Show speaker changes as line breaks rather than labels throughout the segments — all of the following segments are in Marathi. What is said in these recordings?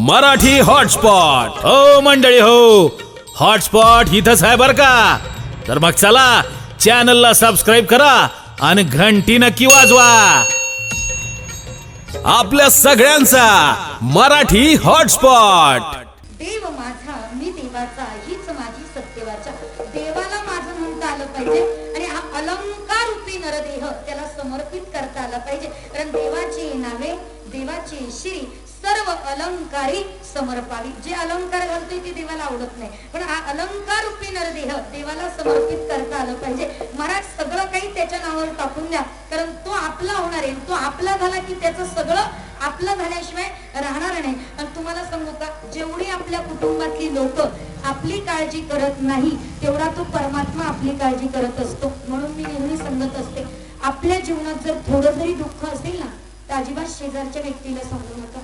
मराठी हॉटस्पॉट. हो मंडळी हो. हॉटस्पॉट इथंच आहे बर का? तर मग चला चॅनलला सबस्क्राईब करा आणि घंटी नक्की वाजवा. आपल्या सगळ्यांचा मराठी हॉटस्पॉट.
देव माझा मी देवाचा हीच माझी सत्यवाचा. देवाला माझं म्हणता आलं पाहिजे आणि हा अलंकार रूपी नरदेह त्याला समर्पित करता आला पाहिजे. कारण देवाची नावे देवाची श्री सर्व अलंकारी समर्पावी. जे अलंकार घालतोय ते देवाला आवडत नाही. पण हा अलंकार रूपी नरदेह देवाला समर्पित करता आलं पाहिजे. महाराज सगळं काही त्याच्या नावावर टाकून द्या. कारण तो आपला होणार आहे. तो आपला झाला की त्याचं सगळं आपलं झाल्याशिवाय राहणार नाही. आणि तुम्हाला सांगू का जेवढी आपल्या कुटुंबातली लोक आपली काळजी करत नाही तेवढा तो परमात्मा आपली काळजी करत असतो. म्हणून मी नेहमी सांगत असते आपल्या जीवनात जर थोडं जरी दुःख असेल ना तर अजिबात शेजारच्या व्यक्तीला सांगू नका.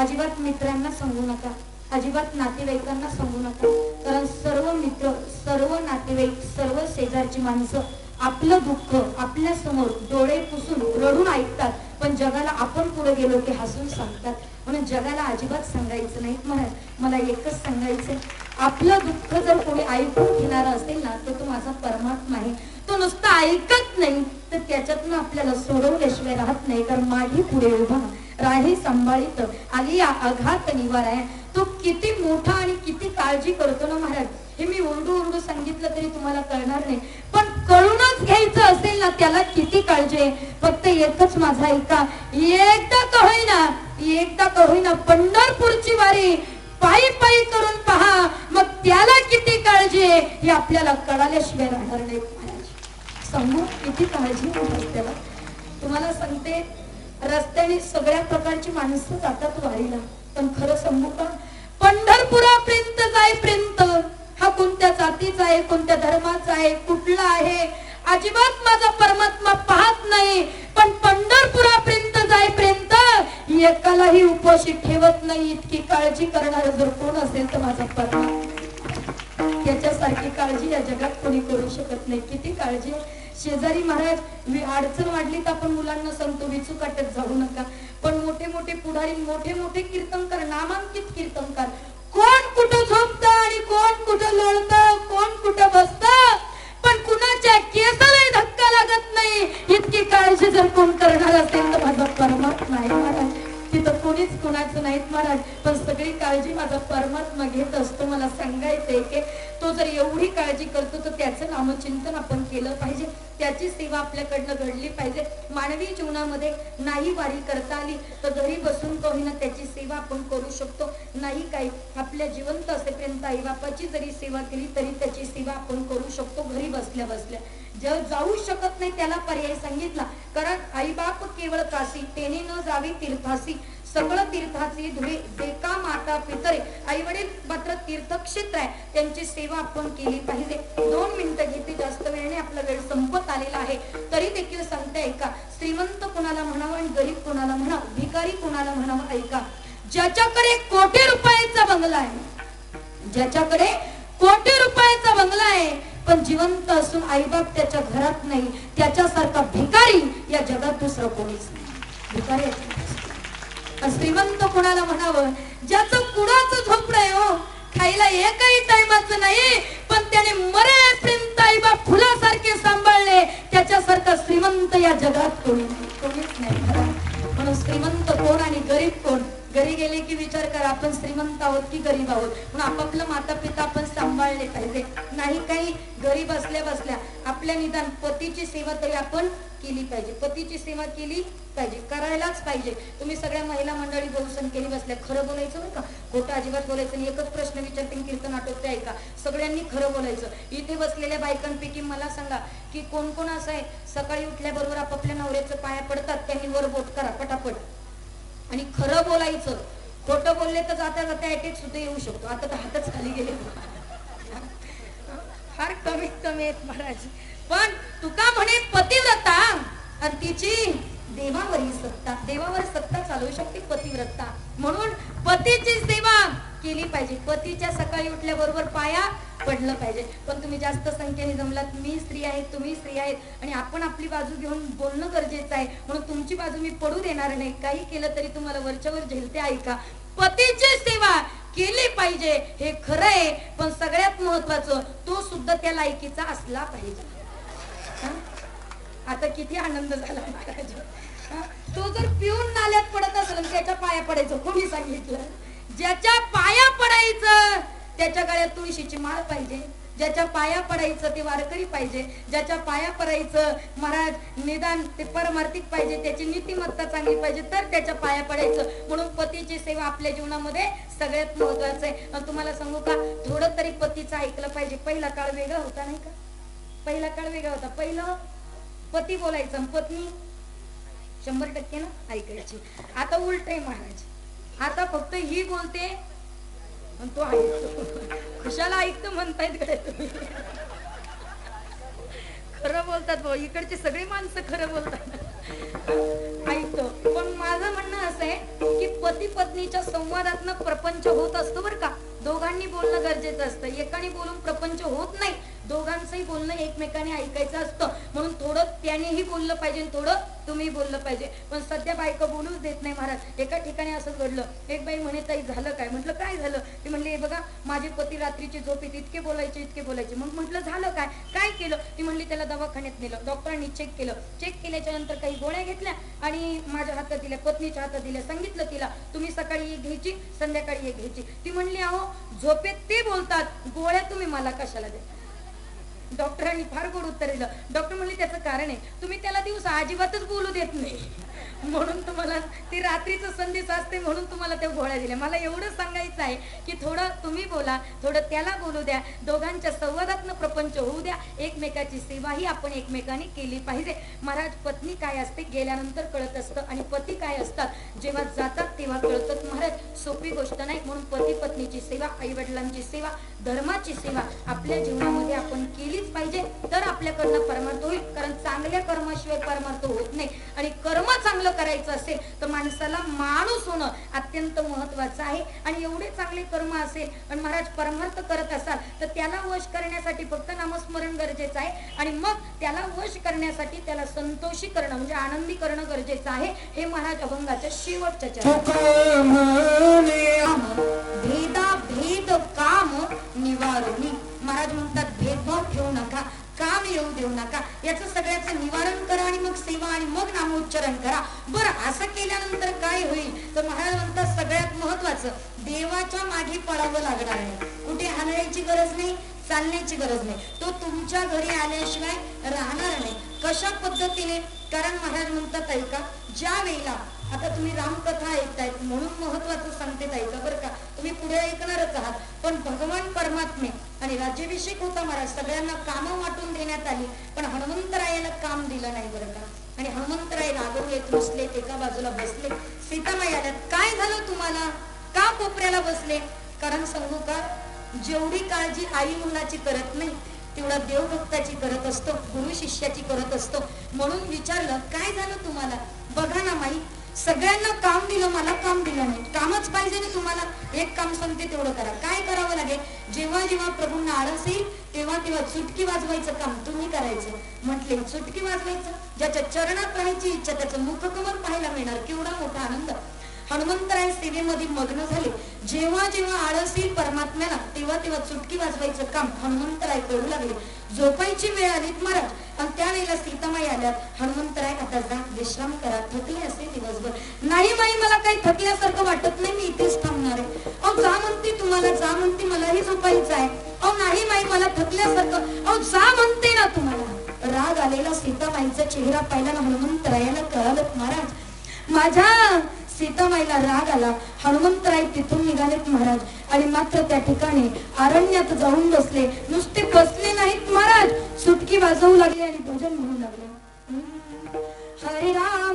अजिबात मित्रांना सांगू नका. अजिबात नातेवाईकांना सांगू नका. कारण सर्व मित्र सर्व नातेवाईक सर्व शेजारची माणसं आपलं दुःख आपल्यासमोर डोळे पुसून रडून ऐकतात. पण जगाला आपण पुढे गेलो की हसून सांगतात. म्हणून जगाला अजिबात सांगायचं नाही. महाराज मला एकच सांगायचंय. आपलं दुःख जर कोणी ऐकून घेणार असेल ना तर तो माझा परमात्मा आहे. तो नुसतं ऐकत नाही. तर त्याच्यातून आपल्याला सोडवल्याशिवाय राहत नाही. कारण माझी पुढे उभा. राही सांभाळित. आली आघात निवार आहे. तो किती मोठा आणि किती काळजी करतो ना महाराज? हे मी ओरडू ओरडू सांगितलं तरी तुम्हाला कळणार नाही. पण कळूनच घ्यायचं असेल ना त्याला किती काळजी आहे? फक्त एकच माझा ऐका. एकदा का होईना एकदा का होईना पंढरपूरची वारी पायी पायी करून पहा. मग त्याला किती काळजी आहे? हे आपल्याला कळाल्याशिवाय राहणार नाही महाराज. सांगू किती काळजी आहे तुम्हाला सांगते रस्त्याने सगळ्या प्रकारची माणसं जातात वारीला. पण खरं सांगू का? पंढरपुरापर्यंत जाईपर्यंत हा कोणत्या जातीचा आहे कोणत्या धर्माचा आहे कुठला आहे अजिबात माझा परमात्मा पाहत नाही. पण पंढरपुरापर्यंत जाईपर्यंत एकालाही उपाशी ठेवत नाही. इतकी काळजी करणार जर कोण असेल तर माझा परमात्मा. त्याच्यासारखी काळजी या जगात कोणी करू शकत नाही. किती काळजी? आहे. शेजारी महाराज अडचण वाढली तर आपण मुलांना सांगतो विचू काटत जाऊ नका. पण मोठे मोठे पुढारी मोठे मोठे कीर्तनकार नामांकित कीर्तनकार कोण कुठं झोपत आणि कोण कुठं लोळत कोण कुठं बसत? पण कुणाच्या केसालाही धक्का लागत नाही इतकी काळजी जर कोण करणार असेल तर माझा परमात्मा आहे महाराज. तिथं कोणीच कुणाचं नाहीत महाराज. पण सगळी काळजी माझा परमात्मा घेत असतो. मला सांगायचंय की तो जर एवढी काळजी करतो तर त्याचं नामचिंतन आपण केलं पाहिजे. त्याची सेवा आपल्याकडनं घडली पाहिजे. मानवी जीवनामध्ये नाही वारी करता आली तर घरी बसून का ना त्याची सेवा आपण करू शकतो. नाही काही. आपल्या जिवंत असेपर्यंत आई बापाची जरी सेवा केली तरी त्याची सेवा आपण करू शकतो घरी बसल्या बसल्या. जर जाऊ शकत नाही त्याला पर्याय सांगितला. कारण आई बाप केवळ काशी तेने न जावी तीर्थासी. सगळं तीर्थाचे धुळे देका माता पितरे आई वडील मात्र तीर्थक्षेत्र आहे. त्यांची सेवा आपण केली पाहिजे. दोन मिनिटं घेते जास्त वेळने आपला वेळ संपत आलेला आहे. तरी देखील सांगते ऐका. श्रीमंत कोणाला म्हणावं आणि गरीब कोणाला म्हणावं? भिकारी कोणाला म्हणावं ऐका. ज्याच्याकडे कोटी रुपयाचा बंगला आहे ज्याच्याकडे कोटी रुपयाचा बंगला आहे पण जिवंत असून आईबाप त्याच्या घरात नाही त्याच्यासारखा भिकारी या जगात दुसरं कोणीच नाही. भिकारी श्रीमंत कोणाला म्हणावं? ज्याचं कुणाचं झोपड आहे हो खायला एकही टायमाचं नाही पण त्याने मरेपर्यंत आईबा फुलासारखे सांभाळले त्याच्यासारखा श्रीमंत या जगात कोणी नाही कोणीच नाही म्हणून श्रीमंत कोण आणि गरीब कोण? घरी गेले की विचार करा आपण श्रीमंत आहोत की गरीब आहोत? म्हणून आपापलं माता पिता आपण सांभाळले पाहिजे. नाही काही गरीब असल्या बसल्या आपल्या निदान पतीची सेवा तरी आपण केली पाहिजे. पतीची सेवा केली पाहिजे. करायलाच पाहिजे. तुम्ही सगळ्या महिला मंडळी बहुसन केली बसल्या. खरं बोलायचं बरं का? खोटं अजिबात बोलायचं एकच प्रश्न विचारते कीर्तन आठवते ऐका. सगळ्यांनी खरं बोलायचं. इथे बसलेल्या बायकांपैकी मला सांगा की कोण कोण असं आहे? सकाळी उठल्याबरोबर आपापल्या नवऱ्याचं पाया पडतात त्यांनी वर बोट करा पटापट. आणि खरं बोलायचं खोटं बोलले तर जाता जाता अटॅक सुद्धा येऊ शकतो. आता तर हातच खाली गेले. फार कमीत कमी आहेत महाराज. पण तुका म्हणे पतिव्रता आणि तिची देवावरील सत्ता देवावर सत्ता चालवू शकते पतिव्रता. म्हणून पतीची सेवा केली पाहिजे. पतीच्या सकाळी उठल्याबरोबर पाया पडलं पाहिजे. पण तुम्ही जास्त संख्येने जमलात मी स्त्री आहे तुम्ही स्त्री आहेत आणि आपण आपली बाजू घेऊन बोलणं गरजेचं आहे. म्हणून तुमची बाजू मी पडू देणार नाही. काही केलं तरी तुम्हाला वरच्यावर झेलते ऐका. पतीची सेवा केली पाहिजे हे खरं आहे. पण सगळ्यात महत्वाचं तो सुद्धा त्या लायकीचा असला पाहिजे. आता किती आनंद झाला महाराज. तो जर पिऊन नाल्यात पडत असेल त्याच्या पाया पडायचं कोणी सांगितलं? ज्याच्या पाया पडायचं त्याच्या तुळशीची माळ पाहिजे. ज्याच्या पाया पडायचं ते वारकरी पाहिजे. ज्याच्या पाया पडायचं महाराज निदान ते परमार्थिक पाहिजे त्याची नीतिमत्ता चांगली पाहिजे तर त्याच्या पाया पडायचं. म्हणून पतीची सेवा आपल्या जीवनामध्ये सगळ्यात महत्वाचं आहे. आणि तुम्हाला सांगू का थोडं तरी पतीचं ऐकलं पाहिजे. पहिला काळ वेगळा होता नाही का? पहिला काळ वेगळा होता. पहिलं पती बोलायचं आणि पत्नी शंभर टक्के ना ऐकायची. आता उलट आहे महाराज. आता फक्त ही बोलते. तो ऐकतो कशाला ऐकतो म्हणतायत काय तुम्ही. खरं बोलतात भाऊ इकडची सगळी माणसं खरं बोलतात. ऐकतो पण माझं म्हणणं असं आहे की पती पत्नीच्या संवादातनं प्रपंच होत असतो बरं का. दोघांनी बोलणं गरजेचं असतं. एकाने बोलून प्रपंच होत नाही. दोघांचंही बोलणं एकमेकाने ऐकायचं असतं. म्हणून थोडं त्यानेही बोललं पाहिजे थोडं तुम्ही बोललं पाहिजे. पण सध्या बायका बोलूच देत नाही महाराज. एका ठिकाणी असंच घडलं. एक बाई म्हणे ताई झालं काय? म्हटलं काय झालं? ती म्हणली "हे बघा माझे पती रात्रीची झोपेत इतके बोलायचे इतके बोलायचे. मग म्हटलं झालं काय? काय केलं? ती म्हणली त्याला दवाखान्यात नेलं. डॉक्टरांनी चेक केलं. चेक केल्याच्यानंतर काही गोळ्या घेतल्या आणि माझ्या हातात दिल्या पत्नीच्या हातात दिल्या. सांगितलं तिला तुम्ही सकाळी एक घ्यायची संध्याकाळी एक घ्यायची. ती म्हणली अहो झोपेत ते बोलतात. गोळ्या तुम्ही मला कशाला द्या डॉक्टरांनी फार गोड उत्तर दिलं. डॉक्टर म्हणले त्याचं कारण आहे. तुम्ही त्याला दिवस अजिबातच बोलू देत नाही. म्हणून तुम्हाला ती रात्रीचं संदेश असते म्हणून तुम्हाला त्या गोळ्या दिल्या. मला एवढं सांगायचं आहे की थोडं तुम्ही बोला थोडं त्याला बोलू द्या. दोघांच्या संवादातनं प्रपंच होऊ द्या. एकमेकाची सेवाही आपण एकमेकाने केली पाहिजे. महाराज पत्नी काय असते गेल्यानंतर कळत असतं आणि पती काय असतात? जेव्हा जातात तेव्हा कळतात महाराज सोपी गोष्ट नाही म्हणून पती पत्नीची सेवा आई वडिलांची सेवा धर्माची सेवा आपल्या जीवनामध्ये आपण केलीच पाहिजे. तर आपल्याकडनं परमार्थ होईल. कारण चांगल्या कर्माशिवाय परमार्थ होत नाही. आणि कर्म चांगलं करायचं असेल तर माणसाला माणूस होणं अत्यंत महत्वाचं आहे. आणि एवढे चांगले कर्म असेल आणि महाराज परमार्थ करत असाल तर त्याला वश करण्यासाठी फक्त नामस्मरण गरजेचं आहे. आणि मग त्याला वश करण्यासाठी त्याला संतोषी करणं म्हणजे आनंदी करणं गरजेचं आहे. हे महाराज अभंगाच्या शेवटच्या काम भेद काम निवारणी महाराज म्हणतात भेदभाव ठेवू नका काम येऊ देऊ नका. याचं सगळ्याचं निवारण करा आणि मग सेवा आणि मग नामोच्चारण करा. बरं असं केल्यानंतर काय होईल? तर महाराज म्हणतात सगळ्यात महत्वाचं देवाच्या मागे पळावं लागणार आहे. कुठे हलण्याची गरज नाही चालण्याची गरज नाही. तो तुमच्या घरी आल्याशिवाय राहणार नाही. कशा पद्धतीने? कारण महाराज म्हणतात ऐका ज्या वेळेला आता तुम्ही रामकथा ऐकतायत म्हणून महत्वाचं सांगते ऐका बरं का. तुम्ही पुढे ऐकणारच आहात. पण भगवान परमात्मे आणि राज्याभिषेक होता महाराज सगळ्यांना कामं वाटून देण्यात आली. पण हनुमंतरायाला काम दिलं नाही बरं का. आणि हनुमंतराय रागवलेत बसलेत एका बाजूला बसले. सीतामाई आल्यात काय झालं तुम्हाला? का कोपऱ्याला बसले? कारण सांगू का जेवढी काळजी आई मुलाची करत नाही तेवढा देवभक्ताची करत असतो गुरु शिष्याची करत असतो. म्हणून विचारलं काय झालं तुम्हाला? बघा ना माई सगळ्यांना काम दिलं मला काम दिलं नाही. कामच पाहिजे ना तुम्हाला. एक काम सांगते तेवढं करा. काय करावं लागेल? जेव्हा जेव्हा प्रभूंना आळस येईल तेव्हा तेव्हा चुटकी वाजवायचं काम तुम्ही करायचं. म्हटले चुटकी वाजवायचं? ज्याच्या चरणात राहायची इच्छा त्याचं मुखकमल पाहायला मिळणार. केवढा मोठा आनंद. हनुमंतराय सेवेमध्ये मग्न झाले. जेव्हा जेव्हा आळस येईल परमात्म्याला तेव्हा तेव्हा चुटकी वाजवायचं काम हनुमंतराय करू लागले. झोपायची वेळ आली महाराज. आणि त्यावेळेला सीतामाई आल्यात हनुमंतराय आता जा विश्राम करा थकले असे दिवसभर. नाही माई मला काही थकल्यासारखं वाटत नाही मी इथेच थांबणार आहे. अहो जा म्हणते तुम्हाला जा म्हणते मलाही झोपायचं आहे. अहो नाही माई मला थकल्यासारखं अहो जा म्हणते ना तुम्हाला. राग आलेला सीतामाईचा चेहरा पाहिला ना हनुमंतरायाला कळालं महाराज माझ्या सीतामाईला राग आला. हनुमंतराय तिथून निघालेत महाराज. आणि मात्र त्या ठिकाणी अरण्यात जाऊन बसले. नुसते बसले नाहीत महाराज. सुटकी वाजवू लागले आणि भजन म्हणू लागले. हरिराम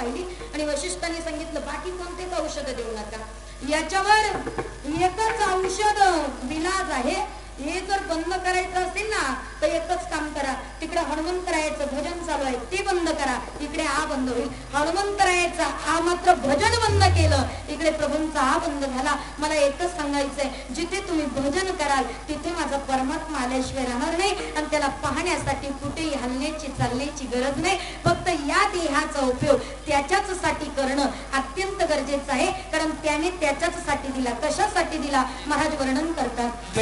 पाहिली. आणि वशिष्ठाने सांगितलं बाकी कोणतेच औषध देऊ नका? याच्यावर एकच औषध विलाज आहे. हे जर बंद करायचं असेल ना तर एकच काम करा. तिकडे हनुमंतरायाचं भजन चालू आहे ते बंद करा इकडे आ बंद होईल हनुमंतरायाचा आ मात्र भजन बंद केलं इकडे प्रभूंचा आ बंद झाला मला एकच सांगायचंय जिथे तुम्ही भजन कराल तिथे माझा परमात्मा आल्याशिवाय राहणार नाही आणि त्याला पाहण्यासाठी कुठेही हलण्याची चालण्याची गरज नाही फक्त या देहाचा उपयोग त्याच्याच साठी करणं अत्यंत गरजेचं आहे कारण त्याने त्याच्याच साठी दिला कशासाठी दिला महाराज वर्णन करतात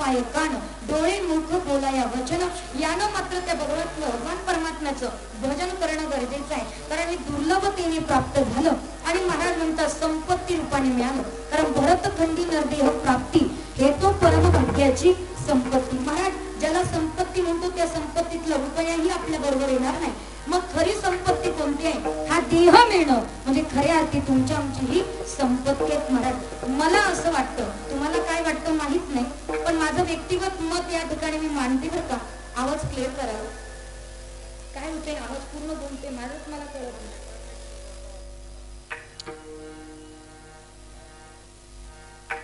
पाय कान डोळे मुख बोलाया वचन. यानं मात्र त्या भगवत भगवान परमात्म्याचं भजन करणं गरजेचं आहे. कारण हे दुर्लभतेने प्राप्त झालं आणि महाराज म्हणतात संपत्ती रूपाने मिळालं. कारण भरतखंडी नरदेह प्राप्ती हे तो परमभाग्याची संपत्ती. महाराज ज्याला संपत्ती म्हणतो त्या संपत्तीतला रुपयाही आपल्या बरोबर येणार नाही. मग खरी संपत्ती कोणती आहे? हा देह मिळणं. म्हणजे खऱ्या अर्थी तुमच्या आमची ही संपत्ती आहेत महाराज. मला असं वाटतं तुम्हाला काय वाटतं माहीत नाही पण माझं व्यक्तिगत मत या ठिकाणी मी मांडते बरं का. आवाज क्लिअर करावा काय होते आवाज पूर्ण बोलते माझंच मला कळत नाही.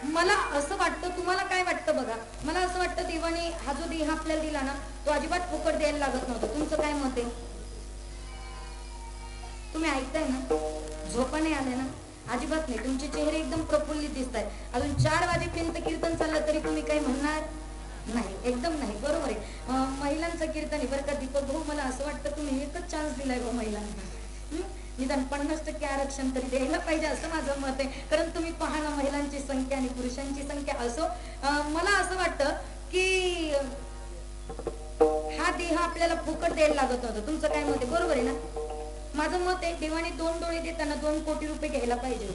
मला असं वाटतं तुम्हाला काय वाटतं बघा? मला असं वाटतं देवाने हा जो देह आपल्याला दिला ना तो अजिबात फुकट द्यायला लागत नव्हता. तुमचं काय मत आहे? तुम्ही ऐकताय ना? झोपा नाही आल्या ना? अजिबात नाही. तुमचे चेहरे एकदम प्रफुल्लित दिसत आहेत अजून चार वाजेपर्यंत कीर्तन चाललं तरी तुम्ही काही म्हणणार? नाही. एकदम नाही. बरोबर आहे. महिलांचं कीर्तन आहे बरं का दीपक भाऊ. मला असं वाटतं तुम्ही एकच चान्स दिलाय भाऊ महिलांना. निदान पन्नास टक्के आरक्षण तरी द्यायला पाहिजे असं माझं मत आहे. कारण तुम्ही पहा ना महिलांची संख्या आणि पुरुषांची संख्या असो. मला असं वाटतं की हा देह आपल्याला फुकट द्यायला लागत होता. तुमचं काय मत आहे? बरोबर आहे ना? माझं मत आहे देवाने दोन डोळे देताना दोन कोटी रुपये घ्यायला पाहिजे.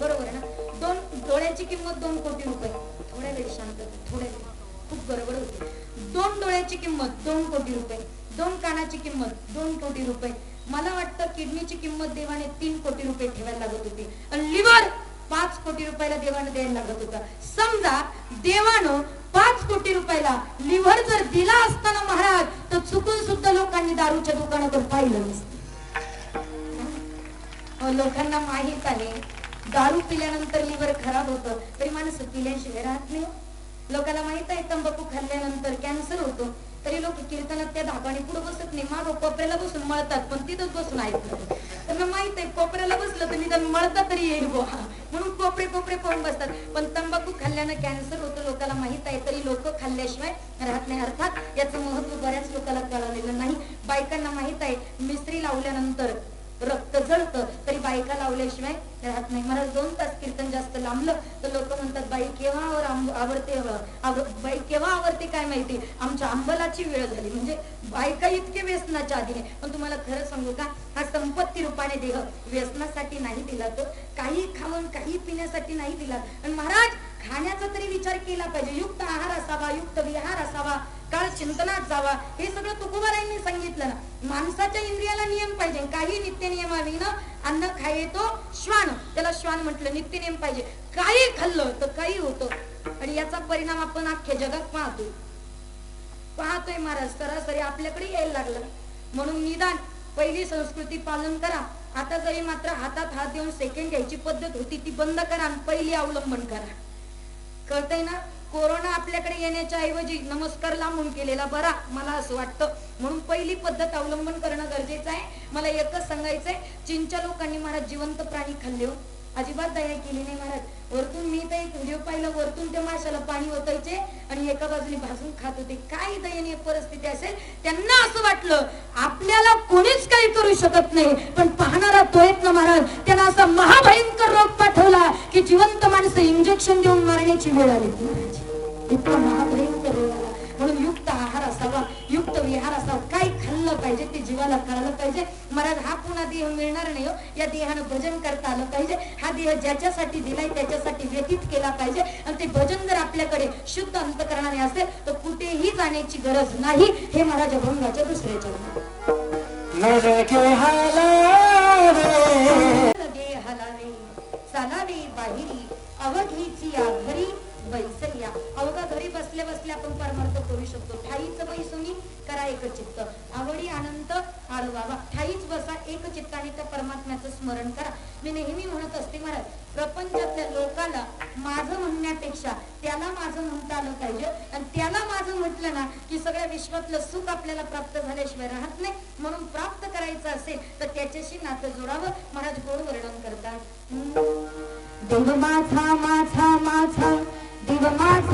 बरोबर ना? दोन डोळ्याची किंमत दोन कोटी रुपये. थोड्या वेळ शांत थोड्या वेळ. खूप गडबड होते. दोन डोळ्याची किंमत दोन कोटी रुपये. दोन कानाची किंमत दोन कोटी रुपये. मला वाटतं किडनीची किंमत देवाने तीन कोटी रुपये ठेवायला लागत होती. आणि लिव्हर पाच कोटी रुपयाला देवाने द्यायला लागत होता. समजा देवानं पाच कोटी रुपयाला लिव्हर जर दिला असताना महाराज तर चुकून सुद्धा लोकांनी दारूच्या दुकानावर पाहिलं नसतं. लोकांना माहीत आहे. दारू पिल्यानंतर लिव्हर खराब होतं तरी माणसं पिल्याशिवाय राहत नाही हो. लोकांना माहीत आहे तंबाखू खाल्ल्यानंतर कॅन्सर होतो तरी लोक कीर्तनात त्या धाबाने पुढे बसत नाही. माग कोपऱ्याला बसून मळतात पण तिथंच बसून ऐकतात. त्यांना माहीत आहे कोपऱ्याला बसलं तर निदान मळता तरी येईल बोहा म्हणून कोपरे कोपरे पाहून बसतात. पण तंबाखू खाल्ल्यानं कॅन्सर होतं लोकांना माहीत आहे तरी लोक खाल्ल्याशिवाय राहत नाही. अर्थात याचं महत्त्व बऱ्याच लोकांना कळालेलं नाही. बायकांना माहीत आहे मिस्त्री लावल्यानंतर रक्त जळतं. तरी बायका लावल्याशिवाय राहत नाही. मला दोन तास कीर्तन जास्त लांबलं तर लोक म्हणतात बाई केव्हा आवडते बाई केव्हा आवडते काय माहिती? आमच्या अंबलाची वेळ झाली. म्हणजे बायका इतके व्यसनाच्या आधीने पण तुम्हाला खरं सांगू का? हा संपत्ती रूपाने देह व्यसनासाठी नाही दिला तो. काही खाऊन काही पिण्यासाठी नाही दिला. आणि महाराज खाण्याचा तरी विचार केला पाहिजे. युक्त आहार असावा युक्त विहार असावा. काळ चिंतनात जावा. हे सगळं तुकोबारायांनी सांगितलं ना. माणसाच्या इंद्रियाला नियम पाहिजे. काही नित्य नियमाविनं अन्न खाय तो श्वान. त्याला श्वान म्हटलं नित्य नियम पाहिजे. काही खाल्लं तर काही होतं. आणि याचा परिणाम आपण अख्ख्या जगात पाहतो पाहतोय महाराज सरासरी आपल्याकडे यायला लागलं. म्हणून निदान पहिली संस्कृती पालन करा. आता जरी मात्र हातात हात देऊन सेकंड घ्यायची पद्धत होती ती बंद करा आणि पहिली अवलंबन करा. कळतंय ना? कोरोना आपल्याकडे येण्याच्या ऐवजी नमस्कार लांबून केलेला बरा मला असं वाटतं. म्हणून पहिली पद्धत अवलंबन करणं गरजेचं आहे. मला एकच सांगायचंय चीनच्या लोकांनी महाराज जिवंत प्राणी खाल्ले हो. अजिबात दया केली नाही महाराज. वरतून मी तर एक व्हिडिओ पाहिला वरतून त्या माशाला पाणी ओतायचे आणि एका बाजूने भाजून खात होते. काय दयनीय परिस्थिती असेल? त्यांना असं वाटलं आपल्याला कोणीच काही करू शकत नाही. पण पाहणारा तो येत ना महाराज त्यांना असा महाभयंकर रोग पाठवला की जिवंत माणसं इंजेक्शन देऊन मारण्याची वेळ आली. इतका आला म्हणून युक्त आहार असावा युक्त विहार असावा. काय खाल्लं पाहिजे ते जीवाला कळलं पाहिजे. महाराज हा पुन्हा देह मिळणार नाही हो. या देहानं भजन करता आलं पाहिजे. हा देह ज्याच्यासाठी दिलाय त्याच्यासाठी व्यतीत केला पाहिजे. आणि ते भजन जर आपल्याकडे शुद्ध अंतकरणाने असेल तर कुठेही जाण्याची गरज नाही. हे महाराज अभंगाच्या दुसऱ्या चरणात. चालावे बाहेरी. अवघीची या घरी बैसल्या अवघा घरी बसल्या बसल्या आपण परमार्थ करू शकतो. ठाईच बैसुनी करा एक चित्त. आवडी आनंद आळवावा ठाईच बसा एक चित्ताने त्या परमात्म्याचं स्मरण करा. मी नेहमी म्हणत असते महाराज प्रपंचातल्या लोकाला माझं म्हणण्यापेक्षा त्याला माझं म्हणता आलं पाहिजे. आणि त्याला माझं म्हटलं ना की सगळ्या विश्वातलं सुख आपल्याला प्राप्त झाल्याशिवाय राहत नाही. म्हणून प्राप्त करायचं असेल तर त्याच्याशी नातं जोडावं. महाराज गोड वर्णन करतात. देव माझा माझा माझा देव माझा